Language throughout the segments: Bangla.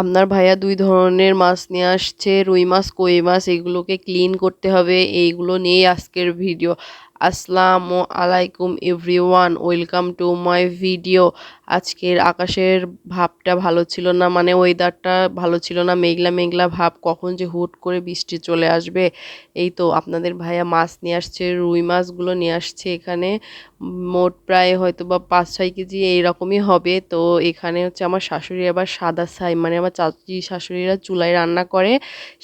আপনার ভাইয়া দুই ধরনের মাছ নিয়ে আসছে, রুই মাছ, কই মাছ, এগুলোকে ক্লিন করতে হবে, এইগুলো নিয়েই আজকের ভিডিও আসসালামু আলাইকুম everyone, welcome to my video. আজকের আকাশের ভাবটা ভালো ছিল না মানে ওয়েদারটা ভালো ছিল না, মেঘলা মেঘলা ভাব, কখন যে হুট করে বৃষ্টি চলে আসবে। এই তো আপনাদের ভাইয়া মাছ নিয়ে আসছে, রুই মাছগুলো নিয়ে আসছে এখানে। মোট প্রায় হয়তো বা পাঁচ ছয় কেজি এইরকমই হবে। তো এখানে হচ্ছে আমার শাশুড়ি আবার সাদা ছাই মানে আমার চাচি শাশুড়িরা চুলায় রান্না করে,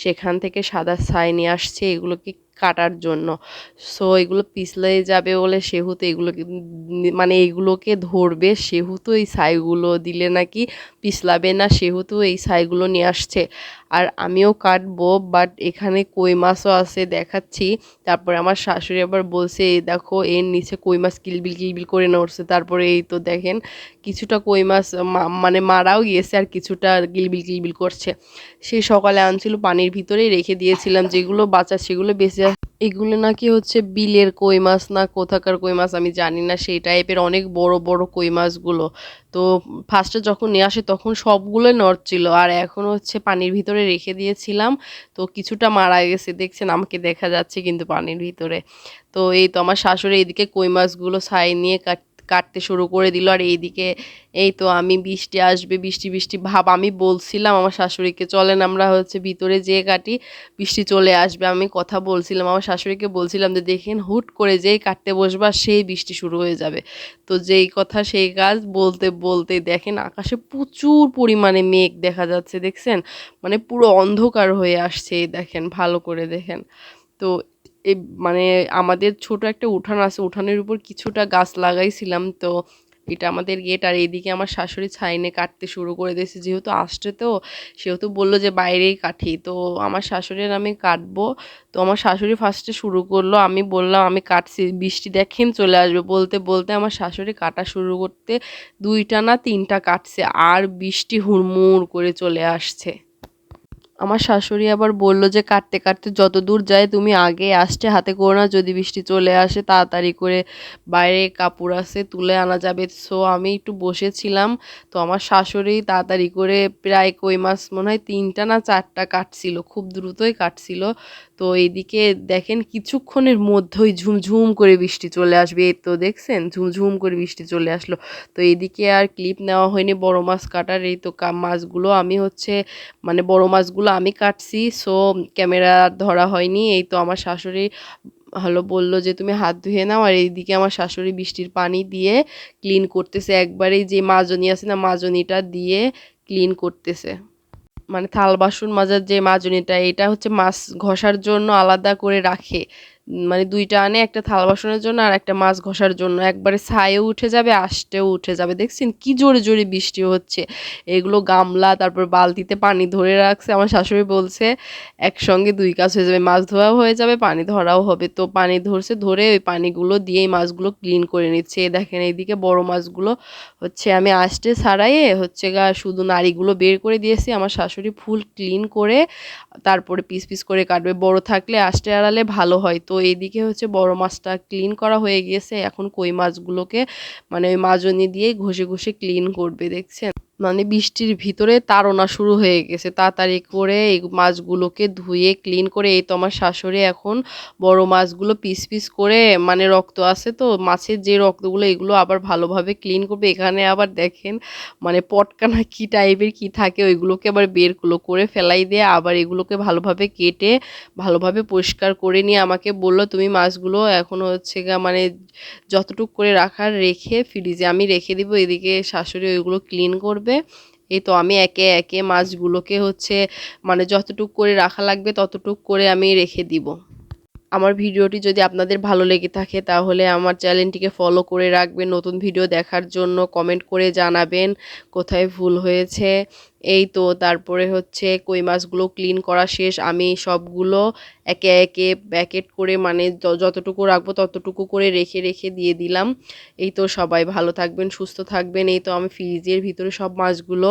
সেখান থেকে সাদা ছাই নিয়ে আসছে। এগুলোকে কাটার জন্য। সো এগুলো পিছলে যাবে বলে সেহেতু এগুলো মানে এগুলোকে ধরবে, সেহেতু এই ছাইগুলো দিলে নাকি পিছলাবে না, সেহেতু এই ছাইগুলো নিয়ে আসছে। আর আমিও কাটবো বাট এখানে কই মাছও আছে, দেখাচ্ছি। তারপরে আমার শাশুড়ি আবার বলছে দেখো, এর নিচে কই মাছ কিলবিল কিলবিল করে নড়ছে। তারপরে এই তো দেখেন কিছুটা কই মাছ মানে মারাও গিয়েছে আর কিছুটা গিলবিল কিলবিল করছে। সেই সকালে আনছিল পানির ভিতরেই রেখে দিয়েছিলাম, যেগুলো বাচ্চা সেগুলো বেঁচে এগুলো নাকি হচ্ছে বিলের কই মাছ না কোথাকার কই মাছ আমি জানি না, সেই টাইপের অনেক বড় বড় কই মাছগুলো। তো ফার্স্টে যখন নিয়ে আসে তখন সবগুলো নড়ছিল আর এখন হচ্ছে পানির ভিতরে রেখে দিয়েছিলাম। তো কিছুটা মারা গেছে, দেখছেন আমাকে দেখা যাচ্ছে কিন্তু পানির ভিতরে। তো এই তো আমার শাশুড়ি এইদিকে কই মাছগুলো ছাই নিয়ে কাট কাটতে শুরু করে দিল। আর এইদিকে এই তো আমি বৃষ্টি আসবে, বৃষ্টি বৃষ্টি ভাব আমি বলছিলাম, আমার শাশুড়িকে চলেন আমরা হচ্ছে ভিতরে যেয়ে কাটি, বৃষ্টি চলে আসবে আমি কথা বলছিলাম। আমার শাশুড়িকে বলছিলাম যে দেখেন হুট করে যেই কাটতে বসবা সেই বৃষ্টি শুরু হয়ে যাবে। তো যেই কথা সেই কাজ বলতে বলতে দেখেন আকাশে প্রচুর পরিমাণে মেঘ দেখা যাচ্ছে, দেখছেন? মানে পুরো অন্ধকার হয়ে আসছে দেখেন ভালো করে দেখেন। তো এই মানে আমাদের ছোট একটা উঠান আছে, উঠানের উপর কিছুটা গাছ লাগাইছিলাম তো এটা আমাদের গেট আর এইদিকে আমার শাশুড়ি ছাইনে কাটতে শুরু করে দিয়েছে। যেহেতু আসছে তো, সেহেতু বলল যে বাইরেই কাটি। তো আমার শাশুড়ির আমি কাটবো। তো আমার শাশুড়ি ফার্স্টে শুরু করল। আমি বললাম, আমি কাটছি, বৃষ্টি দেখেন চলে আসবে। বলতে বলতে আমার শাশুড়ি কাটা শুরু করতে দুইটা না তিনটা কাটছে। আর বৃষ্টি হুড়মুড় করে চলে আসছে। আমার শাশুড়ি আবার বলল যে, কাটতে কাটতে যত দূর যায় তুমি আগে আসছে হাতে করো না যদি বৃষ্টি চলে আসে তাড়াতাড়ি করে বাইরে কাপড় আছে তুলে আনা যাবে। সো আমি একটু বসেছিলাম, তো আমার শাশুড়ি তাড়াতাড়ি করে প্রায় কই মাছ মনে হয় তিনটা না চারটা কাটছিল, খুব দ্রুতই কাটছিল। তো এইদিকে দেখেন কিছুক্ষণের মধ্যেই ঝুমঝুম করে বৃষ্টি চলে আসবে, এই তো দেখছেন? ঝুমঝুম করে বৃষ্টি চলে আসলো। তো এইদিকে আর ক্লিপ নেওয়া হয়নি, বড় মাছ কাটার এই তো মাছগুলো আমি হচ্ছে মানে বড় মাছগুলো আমি কাটছি সো ক্যামেরা ধরা হয়নি। এই তো আমার শাশুড়ি হলো বলল যে, তুমি হাত ধুয়ে নাও আর এইদিকে আমার শাশুড়ি বৃষ্টির পানি দিয়ে ক্লিন করতেছে। একবারেই যে মাজনি আছে না, মাজনিটা দিয়ে ক্লিন করতেছে। মানে থাল বাসন মাজার যে মাজনিটা, এটা হচ্ছে মাছ ঘষার জন্য আলাদা করে রাখে। মানে দুইটা আনে, একটা থাল বাসনের জন্য আর একটা মাছ ঘষার জন্য। একবারে ছায়েও উঠে যাবে, আষ্টেও উঠে যাবে। দেখছেন কি জোরে জোরে বৃষ্টি হচ্ছে। এগুলো গামলা, তারপর বালতিতে পানি ধরে রাখছে। আমার শাশুড়ি বলছে, একসঙ্গে দুই কাজ হয়ে যাবে। মাছ ধোয়াও হয়ে যাবে, পানি ধরাও হবে। তো পানি ধরছে, ধরে ওই পানিগুলো দিয়ে মাছগুলো ক্লিন করে নিচ্ছে। এ দেখেন, এইদিকে বড় মাছগুলো হচ্ছে, আমি আষ্টে ছাড়াইয়ে হচ্ছে গা, শুধু নাড়িগুলো বের করে দিয়েছি। আমার শাশুড়ি ফুল ক্লিন করে, তারপরে পিস পিস করে কাটবে। বড় থাকলে আষ্টে আড়ালে ভালো হয়। তো এইদিকে হচ্ছে বড় মাছটা ক্লিন করা হয়ে গিয়েছে। এখন কই মাছগুলোকে মানে ওই মাজনি দিয়ে ঘষে ঘষে ক্লিন করবে, দেখছেন? মানে বৃষ্টির ভিতরে তাড়না শুরু হয়ে গেছে। তাড়াতাড়ি করে এই মাছগুলোকে ধুয়ে ক্লিন করে, এই তো আমার শাশুড়ি এখন বড় মাছগুলো পিস পিস করে মানে রক্ত আছে তো, মাছের যে রক্তগুলো, এগুলো আবার ভালোভাবে ক্লিন করবে। এখানে আবার দেখেন মানে পটকানা কি টাইপের কি থাকে, ওইগুলোকে আবার বেরগুলো করে ফেলাই দিয়ে আবার এগুলোকে ভালোভাবে কেটে, ভালোভাবে পরিষ্কার করে নিয়ে আমাকে বলল, তুমি মাছগুলো এখন হচ্ছে মানে যতটুক করে রাখার রেখে ফ্রিজে আমি রেখে দিব, এদিকে শাশুড়ি ওইগুলো ক্লিন করবে। করবে এই তো আমি একে একে মাছগুলোকে হচ্ছে মানে যতটুক করে রাখা লাগবে ততটুক করে আমি রেখে দিব। আমার ভিডিওটি যদি আপনাদের ভালো লেগে থাকে তাহলে আমার চ্যানেলটিকে ফলো করে রাখবেন। নতুন ভিডিও দেখার জন্য কমেন্ট করে জানাবেন কোথায় ভুল হয়েছে। এই তো তারপরে হচ্ছে কই মাছগুলো ক্লিন করা শেষ। আমি সবগুলো একে একে প্যাকেট করে মানে যতটুকু রাখব ততটুকু করে রেখে রেখে দিয়ে দিলাম। এই তো সবাই ভালো থাকবেন, সুস্থ থাকবেন। এই তো আমি ফ্রিজের ভিতরে সব মাছগুলো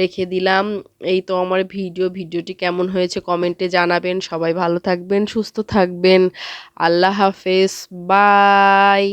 রেখে দিলাম। এই তো আমার ভিডিও, ভিডিওটি কেমন হয়েছে কমেন্টে জানাবেন। সবাই ভালো থাকবেন, সুস্থ থাকবেন। আল্লাহ হাফেজ, বাই।